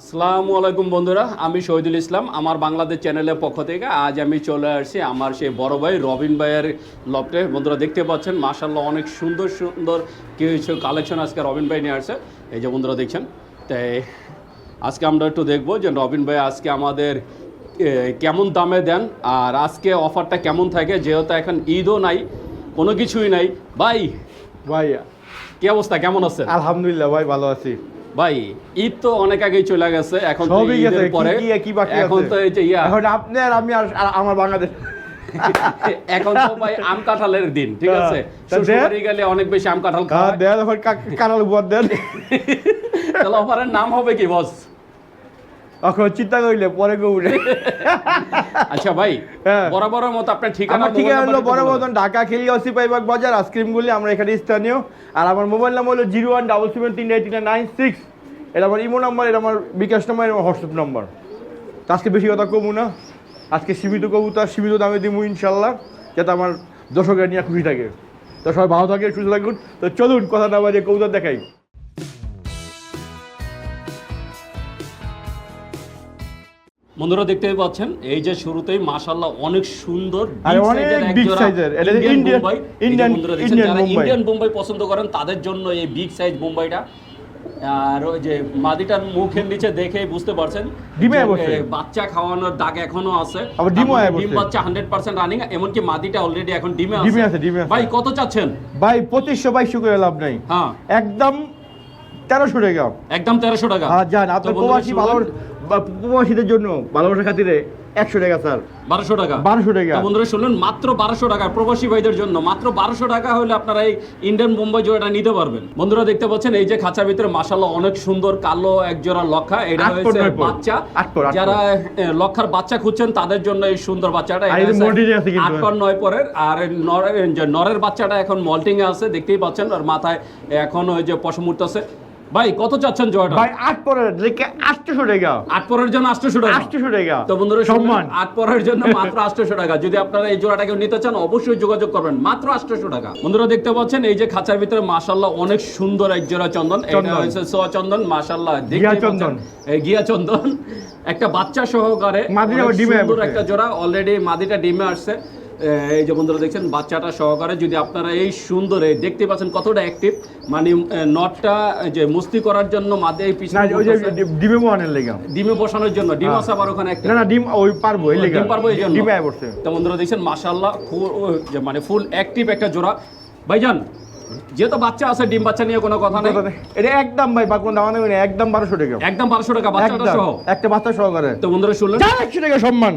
আসসালামু আলাইকুম বন্ধুরা আমি শহীদুল ইসলাম আমার বাংলাদেশ চ্যানেলের পক্ষ থেকে আজ আমি চলে আসছি আমার সেই বড় ভাই রবিন ভাইয়ের লফটে। বন্ধুরা দেখতে পাচ্ছেন মাশাল্লাহ অনেক সুন্দর সুন্দর কিছু কালেকশন আজকে রবিন ভাই নিয়ে আসছে। এই যে বন্ধুরা দেখছেন? তাই আজকে আমরা একটু দেখব যে রবিন ভাই আজকে আমাদের কেমন দামে দেন আর আজকে অফারটা কেমন থাকে যেহেতু এখন ঈদও নাই কোনো কিছুই নাই। ভাই ভাই কি অবস্থা? কেমন আছেন? আলহামদুলিল্লাহ ভাই ভালো আছি। ভাই ঈদ তো অনেক আগেই চলে গেছে এখন সবই গেছে পরে। কি কি বাকি এখন তো এই যে ইয়া। এখন আপনি আর আমি আর আমার বাংলাদেশ। এখন তো ভাই আম কাঁঠালের দিন ঠিক হ্যাঁ, আছে? গেলে অনেক বেশি আম কাঁঠাল খাওয়া হ্যাঁ, হয়। দেন এখন কা- দেন। তাহলে অফারের নাম হবে কি বস? এখন চিন্তা করিলে পরে গৌড়ে আচ্ছা ভাই হ্যাঁ। বরাবরের মতো আপনার ঠিকানা আমার ঠিকানা হলো বড় মতন ঢাকা খেলি অসিপাইবাগ বাজার আইসক্রিমগুলি আমরা এখানে স্থানীয়। আর আমার মোবাইল নাম্বার হলো জিরো ওয়ান ডাবল সেভেন তিন এইট নাইন সিক্স এটা আমার ইমো নাম্বার এটা আমার বিকাশ নাম্বার এটা আমার হোয়াটসঅ্যাপ নাম্বার। তো আজকে বেশি কথা কমু না। আজকে সীমিত কবুতর সীমিত দামে দিব ইনশাল্লাহ যাতে আমার দর্শকের নিয়ে খুশি থাকে। তো সবাই ভালো থাকে সুস্থ থাকুন। তো চলুন কথা না বাজে কবুতর দেখাই। বন্ধুরা দেখতে পাচ্ছেন এই যে শুরুতেই মাশাআল্লাহ অনেক সুন্দর আর অনেক। এটা দেখছেন, Indian যারা ইন্ডিয়ান বোম্বাই পছন্দ করেন তাদের জন্য এই বিগ সাইজ বোম্বাইটা আর ওই যে মাদিটার মুখের নিচে দেখেই বুঝতে পারছেন ডিমে বাচ্চা খাওয়ানোর দাগ এখনও আছে। আবার ডিমও তারপরে ডিম বাচ্চা হান্ড্রেড পার্সেন্ট রানিং এমনকি মাদিটা অলরেডি এখন ডিমে ডিমে আছে, ডিমে আছে। ভাই কত চাচ্ছেন? ভাই পঁচিশশো বাইশশো করে লাভ নাই। হ্যাঁ। একদম তেরোশো টাকা। একদম তেরোশো টাকা। হ্যাঁ যান তো আপনার প্রবাসী ভালো প্রবাসীদের জন্য ভালোবাসার খাতিরে একশো টাকা স্যার। বারোশো টাকা। বারোশো টাকা। বন্ধুরা শুনলেন মাত্র বারোশো টাকা প্রবাসী ভাইদের জন্য মাত্র বারোশো টাকা হলে আপনারা এই ইন্ডিয়ান বোম্বাই জোড়াটা নিতে পারবেন। বন্ধুরা দেখতে পাচ্ছেন এই যে খাঁচার ভিতরে মাসাল্লাহ অনেক সুন্দর কালো এক জোড়া লক্ষা। এটা হয়েছে বাচ্চা। যারা লক্ষার বাচ্চা খুঁজছেন তাদের জন্য এই সুন্দর বাচ্চাটা। আট পর নয় পরের। আর নরের বাচ্চাটা এখন মল্টিং এ আছে দেখতেই পাচ্ছেন আর মাথায় এখন ওই যে পশম উঠতেছে ভাই কত চাচ্ছেন জোড়াটা ভাই আট পরের দেখে আটশো টাকা। আট পরের জন্য আটশোশো টাকা? আটশো টাকা। তো বন্ধুরা সম্মান। আট পরের জন্য মাত্র আটশোশো টাকা। যদি আপনারা এই জোড়াটাকে নিতে চান অবশ্যই যোগাযোগ করবেন। মাত্র আটশোশো টাকা। বন্ধুরা দেখতে পাচ্ছেন এই যে খাঁচার ভিতরে মাশাল্লাহ অনেক সুন্দর এক জোড়া চন্দন। এটা। হচ্ছে সোয়া চন্দন মাশাল্লাহ গিয়া চন্দন। এই গিয়া চন্দন। একটা বাচ্চা সহকারে সুন্দর একটা জোড়া। অলরেডি মাদিটা ডিমে আসছে। এই যে বন্ধুরা দেখছেন বাচ্চাটা সহকারে যদি আপনারা এই সুন্দর এই দেখতে পাচ্ছেন কতটা অ্যাক্টিভ মানে নটটা যে মুস্তি করার জন্য মাদে এই পিছনে ওই যে ডিমে মোহানের লেগা। ডিমে বসানোর জন্য ডিম হ্যাঁ। আছে আবার ওখানে একটা। না না ডিম ওই পারব এই লেগা। ডিম পারব এই জন্য। ডিমে পড়ছে তো বন্ধুরা দেখছেন মাশাআল্লাহ ফুল মানে ফুল অ্যাক্টিভ একটা জোড়া। ভাইজান যেহেতু বাচ্চা আছে ডিম বাচ্চা নিয়ে কোনো কথা নেই। এটা একদম ভাই বা কোনো দাম নেই একদম বারোশো টাকা। একদম বারোশো টাকা বাচ্চাটা সহ। একটা বাচ্চা সহকারে। তো বন্ধুরা শুনলেন। একশো টাকা সম্মান।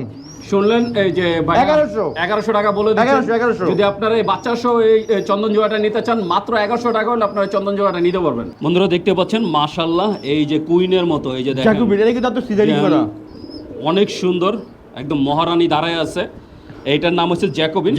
শুনলেন এই যে ভাই 1100 এগারোশো টাকা বলে দিচ্ছেন। 1100 1100 যদি আপনারা এই বাচ্চা সহ এই চন্দন জোড়াটা নিতে চান মাত্র এগারোশো টাকা হলে আপনারা চন্দন জোড়াটা নিতে পারবেন। বন্ধুরা দেখতে পাচ্ছেন মাশাল্লাহ এই যে কুইনের মতো এই যে দেখেন। অনেক সুন্দর একদম মহারানী দাঁড়ায় আছে। এইটার নাম হচ্ছে জ্যাকোবিন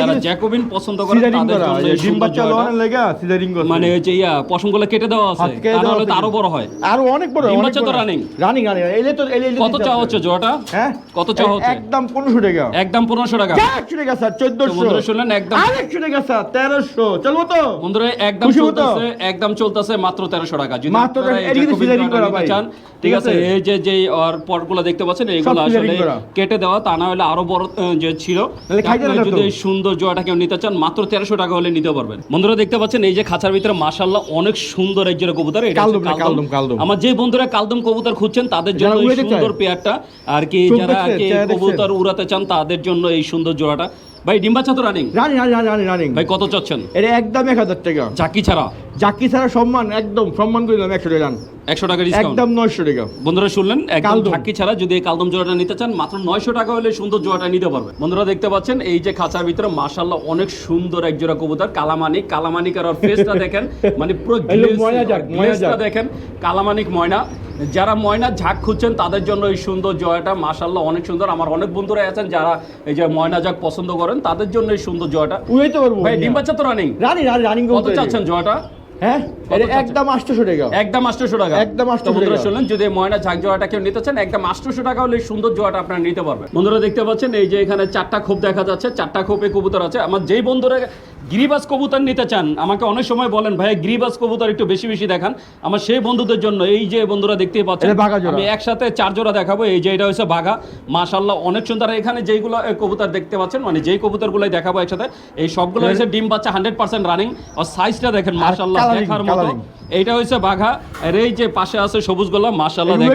যারা জ্যাকোবিন পছন্দ করে তাদের জন্য ডিম বাচ্চা। লোহানের লেগা সিজারিং মানে ওই যে ইয়া পশমগুলো কেটে দেওয়া আছে তাহলে তো আরও বড় হয়। আরও অনেক বড় ডিম বাচ্চা তো running? রানিং রানিং এলে তো এলে কত চা হচ্ছে জোড়াটা হ্যাঁ? কত চা হচ্ছে? একদম পনেরোশো টাকা। একদম পনেরোশো টাকা। চার একশো টাকা স্যার তো চোদ্দশো বন্ধুরা শুনলেন একদম। আর একশো টাকা স্যার তেরোশো। চলবো তো? বন্ধুরা একদম চলতেছে একদম চলতেছে মাত্র তেরোশো টাকা। যদি মাত্র এটা সিজারিং করা ভাই। চান ঠিক আছে এই যে যে আর পটগুলো দেখতে পাচ্ছেন এইগুলো আসলে কেটে দেওয়া তা না হলে আরও বড় যে ছিল। যদি সুন্দর কেউ নিতে চান মাত্র তেরোশো টাকা হলে নিতে পারবেন বন্ধুরা দেখতে পাচ্ছেন এই যে খাঁচার ভিতরে মাসাল্লাহ অনেক সুন্দর এক জোড়া কবুতর। আমার যে বন্ধুরা কালদম কবুতর খুঁজছেন তাদের জন্য। সুন্দর পেয়ারটা আর কি যারা আর কি কবুতর উড়াতে চান তাদের জন্য এই সুন্দর জোড়াটা ভাই ডিম্বাচা তো রানিং রানি রানি রানি রানি ভাই কত চাচ্ছেন? এটা একদম এক হাজার টাকা। চাকি ছাড়া? জাকি ছাড়া সম্মান একদম সম্মান করে দিলাম একশো টাকা একশো টাকা ডিসকাউন্ট একদম নয়শো টাকা। বন্ধুরা শুনলেন একদম কালদম। ছাড়া যদি এই কালদম জোড়াটা নিতে চান মাত্র নয়শো টাকা হলে সুন্দর জোড়াটা নিতে পারবে। বন্ধুরা দেখতে পাচ্ছেন এই যে খাঁচার ভিতরে মাশাল্লাহ অনেক সুন্দর এক জোড়া কবুতর কালামানিক কালামানিক আর ফেসটা দেখেন মানে পুরো ময়না দেখেন কালামানিক ময়না। যারা ময়না ঝাঁক খুঁজছেন তাদের জন্য এই সুন্দর জয়টা মাশাল্লাহ অনেক সুন্দর। আমার অনেক বন্ধুরা আছেন যারা এই যে ময়না ঝাঁক পছন্দ করেন তাদের জন্য এই সুন্দর জয়টা। উড়াইতে পারব। ভাই ডিম বাচ্চা তো রানিং রানি রানি রানিং কত চাচ্ছেন জয়টা? হ্যাঁ? একদম টাকা। একদম টাকা। একদম 800 বন্ধুরা শুনলেন যদি এই ময়না ঝাঁক জোড়াটা কেউ নিতে চান একদম টাকা হলে সুন্দর আপনারা নিতে পারবেন। বন্ধুরা দেখতে পাচ্ছেন এই যে এখানে চারটা খোপ দেখা যাচ্ছে চারটা খোপে কবুতর আছে। আমার যেই বন্ধুরা গিরিবাস কবুতর নিতে চান আমাকে অনেক সময় বলেন ভাই গিরিবাস কবুতর একটু বেশি বেশি দেখান। আমার সেই বন্ধুদের জন্য এই যে বন্ধুরা দেখতেই পাচ্ছেন আমি একসাথে চার জোড়া দেখাবো এই যে এটা হচ্ছে বাঘা। মাশাল্লাহ অনেক সুন্দর। এখানে যেইগুলো কবুতর দেখতে পাচ্ছেন মানে যেই কবুতরগুলোই দেখাবো একসাথে এই সবগুলো হচ্ছে ডিম বাচ্চা হান্ড্রেড পার্সেন্ট রানিং আর সাইজটা দেখেন মাশাল্লাহ দেখার মতো। এইটা হচ্ছে বাঘা। আর এই যে পাশে আছে সবুজ গোলাপ মাশাল্লাহ দেখেন।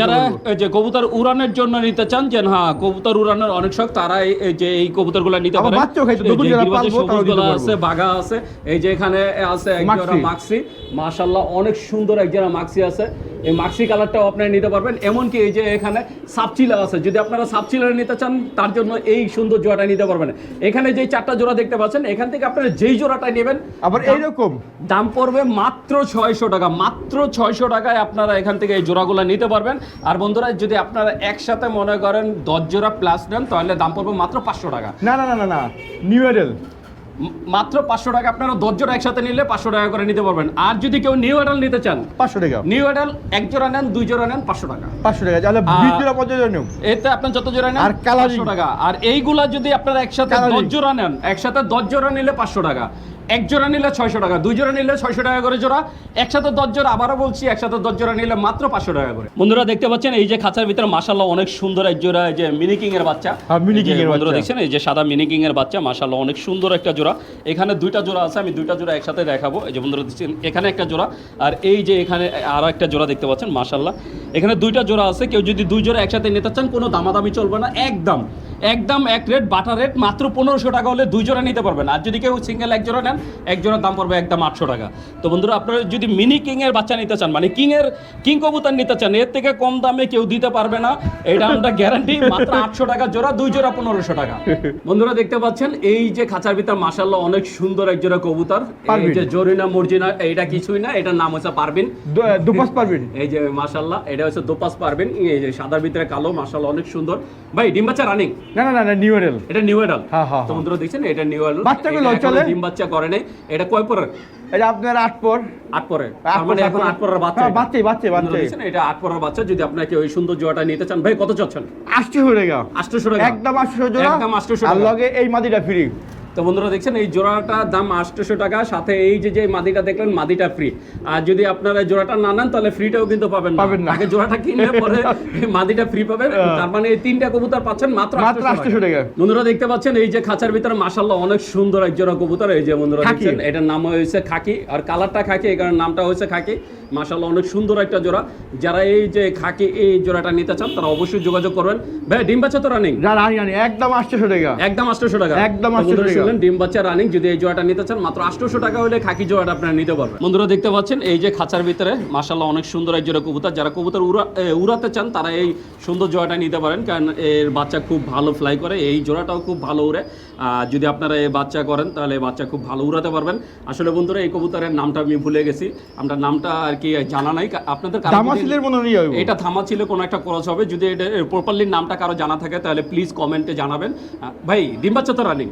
যারা যে কবুতর উড়ানের জন্য নিতে চান যে হ্যাঁ কবুতর উড়ানোর অনেক শখ তারা এই- যে এই কবুতরগুলো নিতে পারে। গলা। আছে বাঘা আছে এই যে এখানে আছে এক মাক্সি। মাশাল্লাহ অনেক সুন্দর এক জোড়া মাক্সি আছে। এই মাক্সি কালারটাও আপনারা নিতে পারবেন। এমনকি এই যে এখানে সাপচিলা আছে যদি আপনারা সাপচিলা নিতে চান তার জন্য এই সুন্দর জোড়াটা নিতে পারবেন। এখানে যে চারটা জোড়া দেখতে পাচ্ছেন এখান থেকে আপনারা যেই জোড়াটা নেবেন আবার এইরকম? দাম পড়বে মাত্র ছয়শো টাকা মাত্র ছয়শো টাকায় আপনারা এখান থেকে এই জোড়াগুলো নিতে পারবেন। আর বন্ধুরা যদি আপনারা একসাথে মনে করেন দশ জোড়া প্লাস নেন তাহলে দাম পড়বে মাত্র পাঁচশো টাকা। না না না না না নিউ এডেল মাত্র পাঁচশো টাকা আপনারা দশ জোড়া একসাথে নিলে পাঁচশো টাকা করে নিতে পারবেন। আর যদি কেউ নিউ এডাল নিতে চান পাঁচশো টাকা। নিউ এডাল এক জোড়া নেন দুই জোড়া নেন পাঁচশো টাকা। পাঁচশো টাকা তাহলে জোড়া পঞ্চাশ জোড়া এতে আপনার যত জোড়া নেন আর টাকা। আর এইগুলা যদি আপনারা একসাথে দশ জোড়া নেন একসাথে দশ জোড়া নিলে পাঁচশো টাকা। এক জোড়া নিলে ছয়শো টাকা দুই জোড়া নিলে ছয়শো টাকা করে জোড়া একসাথে দশ জোড়া আবারও বলছি একসাথে দশ জোড়া নিলে মাত্র পাঁচশো টাকা করে। বন্ধুরা দেখতে পাচ্ছেন এই যে খাঁচার ভিতরে মাসাল্লাহ অনেক সুন্দর এক জোড়া এই যে মিনি কিং এর বাচ্চা। হ্যাঁ, এর বন্ধুরা দেখছেন এই যে সাদা মিনি কিং এর বাচ্চা মাসাল্লাহ অনেক সুন্দর একটা জোড়া। এখানে দুইটা জোড়া আছে আমি দুইটা জোড়া একসাথে দেখাবো। এই যে বন্ধুরা দেখছেন এখানে একটা জোড়া আর এই যে এখানে আরও একটা জোড়া দেখতে পাচ্ছেন মাসাল্লাহ এখানে দুইটা জোড়া আছে কেউ যদি দুই জোড়া একসাথে নিতে চান কোনো দামাদামি চলবে না একদম। একদম এক রেট বাটার রেট মাত্র পনেরোশো টাকা হলে দুই জোড়া নিতে পারবেন। আর যদি কেউ সিঙ্গেল এক জোড়া নেন এক জোড়ার দাম পড়বে একদম আটশো টাকা। তো বন্ধুরা আপনারা যদি মিনি কিং এর বাচ্চা নিতে চান মানে কিং এর কিং কবুতর নিতে চান এর থেকে কম দামে কেউ দিতে পারবে না। এটা আমরা গ্যারান্টি মাত্র আটশো টাকা জোড়া দুই জোড়া পনেরোশো টাকা। বন্ধুরা দেখতে পাচ্ছেন এই যে খাঁচার ভিতর মাসাল্লাহ অনেক সুন্দর এক জোড়া কবুতর। এই যে জরিনা মর্জিনা এটা কিছুই না এটার নাম হচ্ছে পারবিন দু- দুপাশ পারবেন এই যে মাশাল্লাহ এটা হচ্ছে দোপাস পারবেন এই যে সাদার ভিতরে কালো মাশাল্লাহ অনেক সুন্দর। ভাই ডিম বাচ্চা রানিং না না না নিউ এটা নিউ এডাল হ্যাঁ, হ্যাঁ, তো হ্যাঁ। বন্ধুরা দেখছেন এটা নিউ এডাল বাচ্চাগুলো চলে? ডিম বাচ্চা করে নাই। এটা কয় পরের? এটা আপনার আট পর। আট পরে মানে এখন আট পরের বাচ্চা হ্যাঁ, বাচ্চাই, বাচ্চাই। দেখছেন এটা আট পরের বাচ্চা। যদি আপনাকে ওই সুন্দর জোয়াটা নিতে চান ভাই কত চাচ্ছেন? আটশো টাকা আটশোশো টাকা একদম আটশো জোড়া। একদম 800 আর টাকা। লগে এই মাদিটা ফ্রি তো বন্ধুরা দেখছেন এই জোড়াটার দাম আটশোশো টাকা সাথে এই যে যে মাদিটা দেখলেন মাদিটা ফ্রি আর যদি আপনারা জোড়াটা না নেন তাহলে ফ্রিটাও কিন্তু পাবেন পাবেন না। আগে জোড়াটা কিনলে পরে মাদিটা ফ্রি পাবেন। হ্যাঁ। তার মানে এই তিনটা কবুতর পাচ্ছেন মাত্র মাত্র 800 টাকা। বন্ধুরা দেখতে পাচ্ছেন এই যে খাঁচার ভিতরে মাশাল্লাহ অনেক সুন্দর এক জোড়া কবুতর। এই যে বন্ধুরা দেখছেন এটার নাম হয়েছে খাকি। আর কালারটা খাকি এই কারণে নামটা হয়েছে খাকি। মাশাল্লাহ অনেক সুন্দর একটা জোড়া। যারা এই যে খাকি এই জোড়াটা নিতে চান তারা অবশ্যই যোগাযোগ করবেন। ভাই ডিম বাচ্চা তো রানিং একদম আটশো টাকা। একদম আটশোশো টাকা। একদম তো 800 বন্ধুরা টাকা। শুনলেন, ডিম বাচ্চা রানিং যদি এই জোড়াটা নিতে চান মাত্র আটশোশো টাকা হলে খাকি জোড়াটা আপনারা নিতে পারবেন। বন্ধুরা দেখতে পাচ্ছেন এই যে খাঁচার ভিতরে মাসাল্লাহ অনেক সুন্দর এক জোড়া কবুতর। যারা কবুতর উড়া উড়াতে চান তারা এই সুন্দর জোড়াটা নিতে পারেন কারণ এর বাচ্চা খুব ভালো ফ্লাই করে। এই জোড়াটাও খুব ভালো উড়ে। যদি আপনারা এই বাচ্চা করেন তাহলে বাচ্চা খুব ভালো উড়াতে পারবেন। আসলে বন্ধুরা এই কবুতরের নামটা আমি ভুলে গেছি। আমরা নামটা আর কি জানা নাই। আপনাদের এটা থামা ছিল কোনো একটা খরচ হবে। যদি এটা প্রপারলি নামটা কারও জানা থাকে তাহলে প্লিজ কমেন্টে জানাবেন। ভাই ডিম বাচ্চা তো রানিং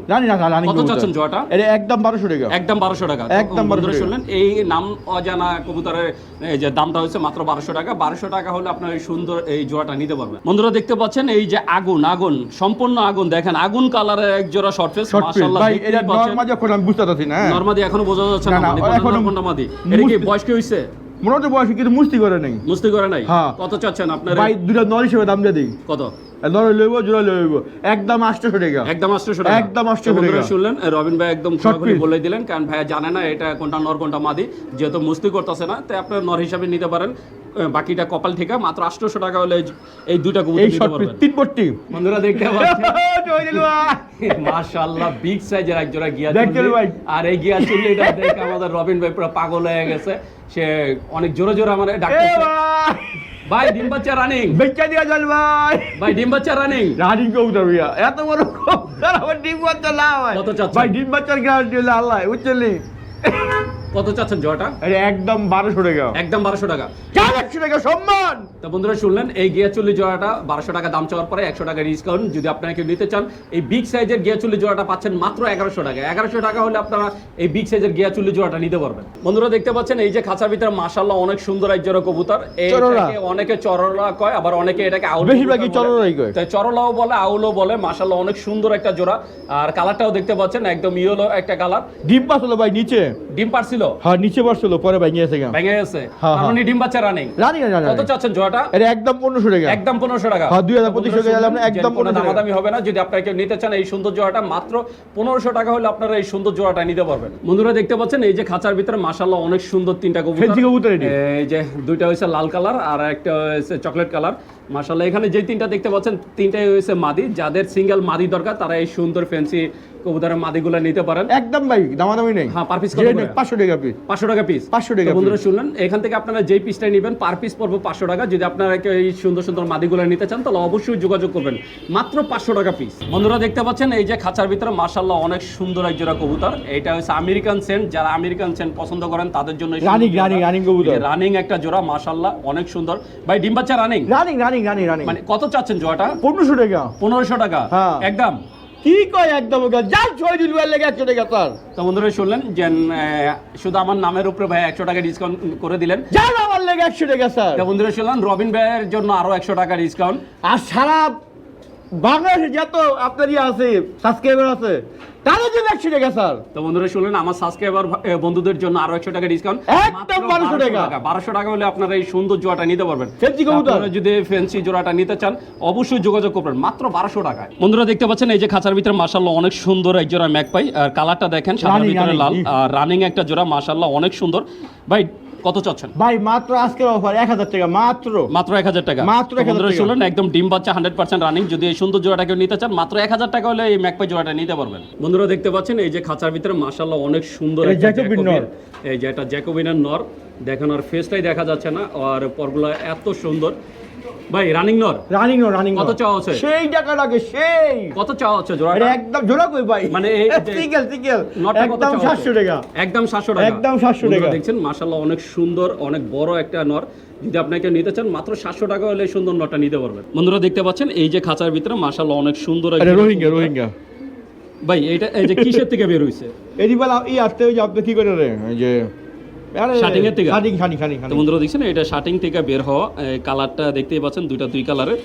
রানি কত চাচ্ছেন জোয়াটা? এটা একদম বারোশো টাকা। একদম বারোশো টাকা। একদম বন্ধুরা 1200 শুনলেন এই নাম অজানা কবুতরের এই যে দামটা হচ্ছে মাত্র বারোশো টাকা। বারোশো টাকা হলে আপনার এই সুন্দর এই জোড়াটা নিতে পারবেন। বন্ধুরা দেখতে পাচ্ছেন এই যে আগুন আগুন সম্পূর্ণ আগুন। দেখেন আগুন কালারের এক জোড়া শর্ট ফেস মাশাআল্লাহ ভাই এটা পাচ্ছেন। নর্মাল আমি বুঝতে পারছি না হ্যাঁ। নর্মাদি এখনও বোঝা যাচ্ছে না মানে এখনও এটা কি বয়স কি হইছে মোটামুটি বয়স কিন্তু মুস্তি করে নেই। মুস্তি করে নাই? হ্যাঁ। কত চাচ্ছেন আপনার? ভাই দুটা নর হিসেবে দাম দিয়ে দিই। কত? নর লইব জোড়া লইব। একদম আটশো টাকা একদম আটশোশো টাকা একদম 800 টাকা। শুনলেন রবিন ভাই একদম Short বলে দিলেন কারণ ভাইয়া জানে না এটা কোনটা নর কোনটা মাদি। যেহেতু মুস্তি করতেছে না তাই আপনার নর হিসাবে নিতে পারেন। বাকিটা কপাল মাত্র আটশোশো টাকা হলে এই- এই দুইটা কবুতর নিতে পারবেন। তিন পট্টি বন্ধুরা দেখতে পাচ্ছেন? মাশাআল্লাহ বিগ সাইজের এক জোড়া গিয়া ভাই? আর এই গিয়া চুল্লিটা দেখে আমাদের রবিন ভাই পুরো পাগল হয়ে গেছে। সে অনেক জোরে জোরে আমার ডাক্তার ভাই ডিম বাচ্চা রানিং বেচা দিয়া চল ভাই ভাই ডিম বাচ্চা রানিং রানিং কবুতর ভাইয়া এত বড় কবুতর আমার ডিম বাচ্চা না ভাই কত চাচ্ছেন? ভাই ডিম বাচ্চার গ্যারান্টি হলে আল্লাহ বুঝলি কত চাচ্ছেন জোড়াটা এটা একদম বারোশো টাকা। একদম বারোশো টাকা। চার একশো টাকা সম্মান! তো বন্ধুরা শুনলেন এই গিয়া চুল্লি জোড়াটা বারোশো টাকা দাম চাওয়ার পরে একশো টাকা ডিসকাউন্ট যদি আপনারা কেউ নিতে চান এই বিগ সাইজের গিয়া চুল্লি জোড়াটা পাচ্ছেন মাত্র এগারোশো টাকা। এগারোশো টাকা হলে আপনারা এই বিগ সাইজের গিয়া চুল্লি জোড়াটা নিতে পারবেন। বন্ধুরা দেখতে পাচ্ছেন এই যে খাঁচার ভিতরে মাশাল্লাহ অনেক সুন্দর এক জোড়া কবুতর। এটাকে অনেকে চরলা কয় আবার অনেকে এটাকে আউল বেশিরভাগই চরলাই কয়। তাই চরলাও বলে আউলও বলে মাশাল্লাহ অনেক সুন্দর একটা জোড়া। আর কালারটাও দেখতে পাচ্ছেন একদম ইয়েলো একটা কালার। ডিম পাচ্ছিল ভাই নিচে। ডিম পারছিল? হ্যাঁ নিচে পাচ্ছিল পরে ভাই নিয়েছে গা ভেঙে গেছে। হ্যাঁ, মানে ডিম বাচ্চা রানিং রানি কত চাচ্ছেন জোড়াটা? এটা একদম পনেরোশো টাকা। একদম পনেরোশো টাকা। হ্যাঁ, 2500 টাকা গেলে আপনার একদম 1500 টাকা। দামাদামি হবে না। যদি আপনারা কেউ নিতে চান এই সুন্দর জোড়াটা মাত্র পনেরোশো টাকা হলে আপনারা এই সুন্দর জোড়াটা নিতে পারবেন। বন্ধুরা দেখতে পাচ্ছেন এই যে খাঁচার ভিতরে মাশাল্লাহ অনেক সুন্দর তিনটা কবুতর। কবুতর এই যে দুইটা হয়েছে লাল কালার আর একটা হয়েছে চকলেট কালার। মাশাল্লাহ এখানে যে তিনটা দেখতে পাচ্ছেন তিনটাই হয়েছে মাদি। যাদের সিঙ্গেল মাদি দরকার তারা এই সুন্দর ফ্যান্সি কবুতরের মাদিগুলো নিতে পারেন। একদম ভাই দামাদামি নেই। হ্যাঁ, per piece কত করে? নেক পাঁচশো টাকা পিস পাঁচশো টাকা পিস 500 টাকা বন্ধুরা শুনলেন এখান থেকে আপনারা যেই পিসটা নেবেন পার পিস পড়ব পাঁচশো টাকা। যদি আপনারা এই সুন্দর সুন্দর মাদিগুলো নিতে চান তাহলে অবশ্যই যোগাযোগ করবেন। মাত্র পাঁচশো টাকা পিস বন্ধুরা দেখতে পাচ্ছেন এই যে খাঁচার ভিতরে মার্শাল্লাহ অনেক সুন্দর এক জোড়া কবুতর। এটা হচ্ছে আমেরিকান সেন্ট যারা আমেরিকান সেন্ট পছন্দ করেন তাদের জন্য রানিং রানিং রানিং কবুতর। রানিং একটা জোড়া মার্শাল্লাহ অনেক সুন্দর। ভাই ডিম বাচ্চা running running running running running মানে কত চাচ্ছেন জোড়াটা? পনেরোশো টাকা। পনেরোশো টাকা। হ্যাঁ। একদম? কি কয় একদম যাই ছয় দিন লেগে একশো টাকা স্যার। তো বন্ধুরা শুনলেন যে শুধু আমার নামের উপরে ভাই একশো টাকা ডিসকাউন্ট করে দিলেন। যান আমার লেগে একশো টাকা স্যার। তো বন্ধুরা শুনলেন রবিন ভাইয়ের জন্য আরও একশো টাকা ডিসকাউন্ট আর সারা বাংলাদেশে যত আপনার ইয়ে আছে সাবস্ক্রাইবার আছে তাদের জন্য একশো টাকা স্যার। তো বন্ধুরা শুনলেন আমার সাবস্ক্রাইবার বন্ধুদের জন্য আরও একশো টাকা ডিসকাউন্ট একদম 1200 টাকা। বারোশো টাকা হলে আপনারা এই সুন্দর জোড়াটা নিতে পারবেন। ফেন্সি কবুতর। যদি ফেন্সি জোড়াটা নিতে চান অবশ্যই যোগাযোগ করবেন। মাত্র বারোশো টাকায়। বন্ধুরা দেখতে পাচ্ছেন এই যে খাঁচার ভিতরে মাসাল্লাহ অনেক সুন্দর এক জোড়া ম্যাক পাই। আর কালারটা দেখেন সাদার ভিতরে লাল। আর রানিং একটা জোড়া মাসাল্লাহ অনেক সুন্দর। ভাই কত চাচ্ছেন? ভাই মাত্র আজকের অফার এক হাজার টাকা মাত্র। মাত্র এক হাজার টাকা। মাত্র এক 1000 টাকা। শুনলেন একদম ডিম বাচ্চা হান্ড্রেড পার্সেন্ট রানিং যদি এই সুন্দর জোড়াটা কেউ নিতে চান মাত্র এক হাজার টাকা হলে এই ম্যাকপাই জোড়াটা নিতে পারবেন। বন্ধুরা দেখতে পাচ্ছেন এই যে খাঁচার ভিতরে মাসাল্লাহ অনেক সুন্দর। এই যে এটা জ্যাকোবিনের নর। দেখেন আর ফেসটাই দেখা যাচ্ছে না আর পরগুলা এত সুন্দর। ভাই রানিং নর রানিং নো রানিং কত চাওয়া আছে? সেই টাকা লাগে সেই। কত চাওয়া হচ্ছে জোড়াটা? এটা একদম জোড়া কই ভাই? মানে এই সিঙ্গেল সিঙ্গেল একদম চাওয়া সাতশো হচ্ছে? টাকা। একদম সাতশো টাকা। একদম 700 বন্ধুরা টাকা। দেখছেন মাশাল্লাহ অনেক সুন্দর অনেক বড় একটা নর। যদি আপনাকে নিতে চান মাত্র সাতশো টাকা হলে সুন্দর নরটা নিতে পারবেন। বন্ধুরা দেখতে পাচ্ছেন এই যে খাঁচার ভিতরে মাশাল্লাহ অনেক সুন্দর রোহিঙ্গা রোহিঙ্গা। ভাই এটা এই যে কিসের থেকে বের হইছে? এদিকে বেলা ই আসতে ওই যে আপনি কি করে রে? এই যে Starting এর থেকে? শাটিং শাটিং শাটিং তো বন্ধুরা দেখছেন এটা শার্টিং থেকে বের হওয়া কালারটা দেখতেই পাচ্ছেন দুইটা দুই কালারের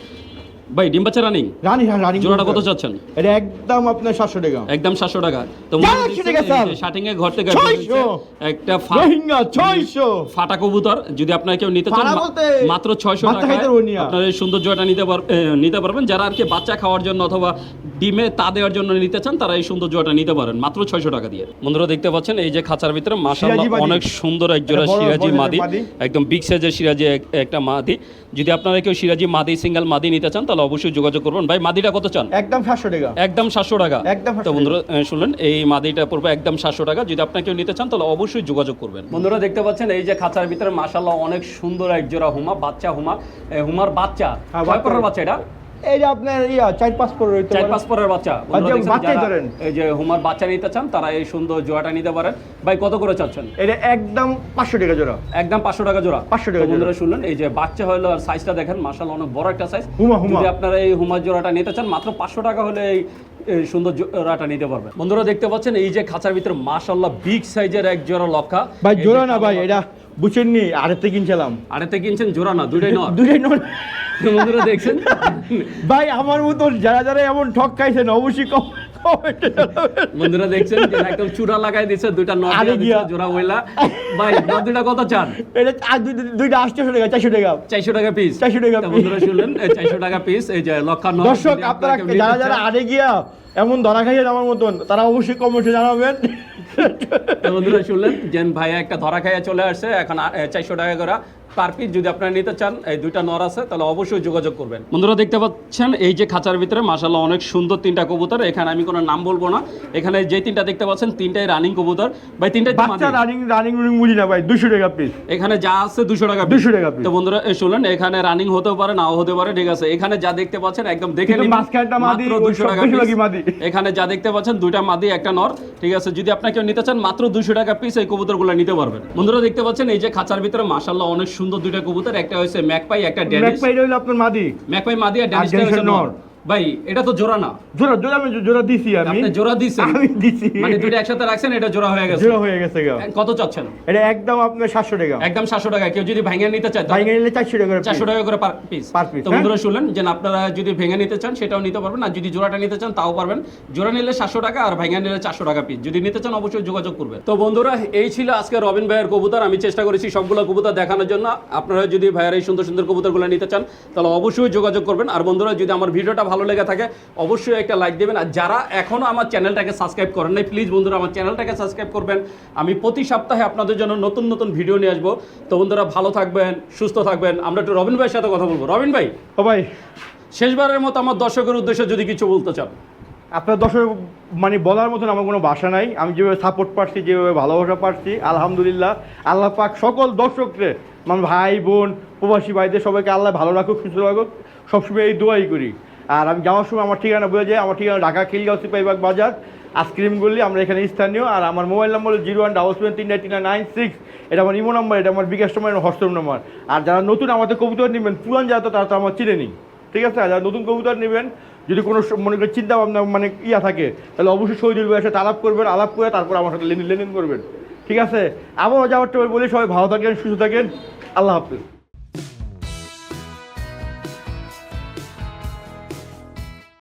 ভাই ডিম বাচ্চা রানিং? রানি রানি জোড়াটা কত চাচ্ছেন? এটা একদম আপনার সাতশো টাকা। একদম সাতশো টাকা। তো টাকা স্যার। শার্টিং এর ঘর থেকে। একটা ফা- রোহিঙ্গা ছয়শো। ফাটা কবুতর যদি আপনারা কেউ নিতে চান মাত্র ছয়শো বাচ্চা টাকায় খাইতে পারব নিয়া। আপনারা এই সুন্দর জোড়াটা নিতে পার এ, নিতে পারবেন। যারা আর কি বাচ্চা খাওয়ার জন্য অথবা ডিমে তা দেওয়ার জন্য নিতে চান তারা এই সুন্দর জোড়াটা নিতে পারেন। মাত্র ছয়শো টাকা দিয়ে। বন্ধুরা দেখতে পাচ্ছেন এই যে খাঁচার ভিতরে মাশাআল্লাহ অনেক সুন্দর এক জোড়া সিরাজি মাদি। মাদি। একদম বিগ সাইজের সিরাজি একটা মাদি। যদি আপনারা কেউ সিরাজি মাদি সিঙ্গেল মাদি নিতে চান তাহলে অবশ্যই যোগাযোগ করবেন। ভাই মাদিটা কত চান? একদম সাতশো টাকা। একদম সাতশো টাকা। একদম তো বন্ধুরা শুনলেন এই মাদিটা পড়বে একদম সাতশো টাকা। যদি আপনাকে কেউ নিতে চান তাহলে অবশ্যই যোগাযোগ করবেন। বন্ধুরা দেখতে পাচ্ছেন এই যে খাঁচার ভিতরে মাসাল্লাহ অনেক সুন্দর এক জোড়া হুমা বাচ্চা হুমা। হুমার বাচ্চা। হ্যাঁ। বাচ্চা এটা? এই যে আপনার ইয়া চার পাঁচ চার পাঁচ পরের বাচ্চা। বাচ্চাই ধরেন। এই যে হুমার বাচ্চা নিতে চান তারা এই সুন্দর জোড়াটা নিতে পারেন। ভাই কত করে চাচ্ছেন? এটা একদম পাঁচশো টাকা জোড়া। একদম পাঁচশো টাকা জোড়া। 500 টাকা। বন্ধুরা শুনলেন এই যে বাচ্চা হলো আর সাইজটা দেখেন মাশাআল্লাহ অনেক বড় একটা সাইজ হুমা, হুমা। যদি আপনারা এই হুমার জোড়াটা নিতে চান মাত্র পাঁচশো টাকা হলে এই সুন্দর জোড়াটা নিতে পারবেন। বন্ধুরা দেখতে পাচ্ছেন এই যে খাঁচার ভিতরে মাশাআল্লাহ বিগ সাইজের এক জোড়া লক্ষা। ভাই জোড়া না ভাই কালো- এটা বুঝছেননি আরেতে কিনছিলাম। কিনছেন জোড়া না দুটাই নন বন্ধুরা দেখছেন? ভাই আমার মতো যারা যারা এমন ঠক খাইছেন অবশ্যই কম বন্ধুরা দেখছেন একদম চূড়া লাগাই দিচ্ছে দুইটা নট আরে জোড়া হইলা ভাই নট দুইটা কত চান? এটা দুইটা আটশো টাকা চারশো টাকা। চারশো টাকা পিস 400 টাকা। বন্ধুরা শুনলেন চারশো টাকা পিস এই যে লক্ষা নট দর্শক আপনারা যারা যারা গিয়া এমন ধরা খাইছেন আমার মতন তারা অবশ্যই কমেন্টে জানাবেন। বন্ধুরা শুনলেন যে ভাইয়া একটা ধরা খাইয়া চলে আসছে এখন চারশো টাকা করে। পার পিস যদি আপনারা নিতে চান এই দুইটা নর আছে তাহলে অবশ্যই যোগাযোগ করবেন। বন্ধুরা দেখতে পাচ্ছেন এই যে খাঁচার ভিতরে মাসাল্লাহ অনেক সুন্দর তিনটা কবুতর। এখানে আমি কোনো নাম বলব না। এখানে যে তিনটা দেখতে পাচ্ছেন তিনটাই রানিং কবুতর। ভাই তিনটাই বাচ্চা। রানিং রানিং রুনিং বুঝি না ভাই দুশো টাকা পিস এখানে যা আছে দুশো টাকা piece। দুশো টাকা পিস তো বন্ধুরা এই শুনলেন এখানে রানিং হতেও পারে নাও হতে পারে ঠিক আছে। এখানে যা দেখতে পাচ্ছেন একদম দেখে নিন মাঝখানটা মাদি, 200 টাকা piece। মাদি। এখানে যা দেখতে পাচ্ছেন দুইটা মাদি একটা নর ঠিক আছে। যদি আপনাকে কেউ নিতে চান মাত্র দুশো টাকা পিস এই কবুতরগুলো নিতে পারবেন। বন্ধুরা দেখতে পাচ্ছেন এই যে খাঁচার ভিতরে মাশাল্লাহ অনেক সুন্দর দুইটা কবুতর একটা হয়েছে ম্যাকপাই একটা ড্যানিশ। ম্যাকপাই হইল আপনার মাদি। ম্যাকপাই মাদি আর ড্যানিশটা হলো হচ্ছে নর। ভাই এটা তো জোড়া না। জোড়া জোড়া আমি জোড়া দিছি আমি। আপনি জোড়া দিছেন। আমি দিছি। মানে দুইটা একসাথে রাখছেন এটা জোড়া হয়ে গেছে। জোড়া হয়ে গেছে কত চাচ্ছেন? এটা একদম আপনার সাতশো টাকা। একদম সাতশো টাকা। কেউ যদি ভেঙে নিতে চায় নিলে চারশো টাকা চারশো টাকা করে পার পিস Per piece, তো হ্যাঁ? বন্ধুরা শুনলেন যে আপনারা যদি ভেঙে নিতে চান সেটাও নিতে পারবেন। আর যদি জোড়াটা নিতে চান তাও পারবেন। জোড়া নিলে সাতশো টাকা আর ভেঙে নিলে চারশো টাকা পিস যদি নিতে চান অবশ্যই যোগাযোগ করবেন। তো বন্ধুরা এই ছিল আজকে রবিন ভাইয়ের কবুতর। আমি চেষ্টা করেছি সবগুলো কবুতর দেখানোর জন্য। আপনারা যদি ভাইয়ের এই সুন্দর সুন্দর কবুতরগুলো নিতে চান তাহলে অবশ্যই যোগাযোগ করবেন। আর বন্ধুরা যদি আমার ভিডিওটা ভালো লেগে থাকে অবশ্যই একটা লাইক দেবেন। আর যারা এখনও আমার চ্যানেলটাকে সাবস্ক্রাইব করেন নাই প্লিজ বন্ধুরা আমার চ্যানেলটাকে সাবস্ক্রাইব করবেন। আমি প্রতি সপ্তাহে আপনাদের জন্য নতুন নতুন ভিডিও নিয়ে আসব। তো বন্ধুরা ভালো থাকবেন সুস্থ থাকবেন। আমরা একটু রবিন ভাইয়ের সাথে কথা বলব। রবিন ভাই ও ভাই। শেষবারের মতো আমার দর্শকের উদ্দেশ্যে যদি কিছু বলতে চান। আপনার দর্শক মানে বলার মতন আমার কোনো ভাষা নাই। আমি যেভাবে সাপোর্ট পাচ্ছি যেভাবে ভালোবাসা পাচ্ছি আলহামদুলিল্লাহ। আল্লাহ পাক সকল দর্শককে মানে ভাই বোন প্রবাসী ভাইদের সবাইকে আল্লাহ ভালো রাখুক সুস্থ রাখুক। সবসময় এই দোয়াই করি। আর আমি যাওয়ার সময় আমার ঠিকানা বলে যাই, আমার ঠিকানা ঢাকা খিলগাঁও সিপাহীবাগ বাজার। আইসক্রিমগুলি আমরা এখানে স্থানীয়। আর আমার mobile number zero one double seven তিন নাইন নাইন সিক্স। এটা আমার ইমো নম্বর, এটা আমার বিকাশ নম্বর হোয়াটসঅ্যাপ নম্বর। আর যারা নতুন আমাদের কবুতর নেবেন, পুরান যারা তো তারা তো আমার চিনে নিই। ঠিক আছে? আর যারা নতুন কবুতর নেবেন, যদি কোনো মনে করেন চিন্তা ভাবনা মানে ইয়া থাকে, তাহলে অবশ্যই শহীদুল ভাইয়ের সাথে আলাপ করবেন, আলাপ করে তারপর আমার সাথে লেনদেন করবেন। ঠিক আছে? আবারও যাওয়ার বলি সবাই ভালো থাকেন, সুস্থ থাকেন। আল্লাহ হাফিজ।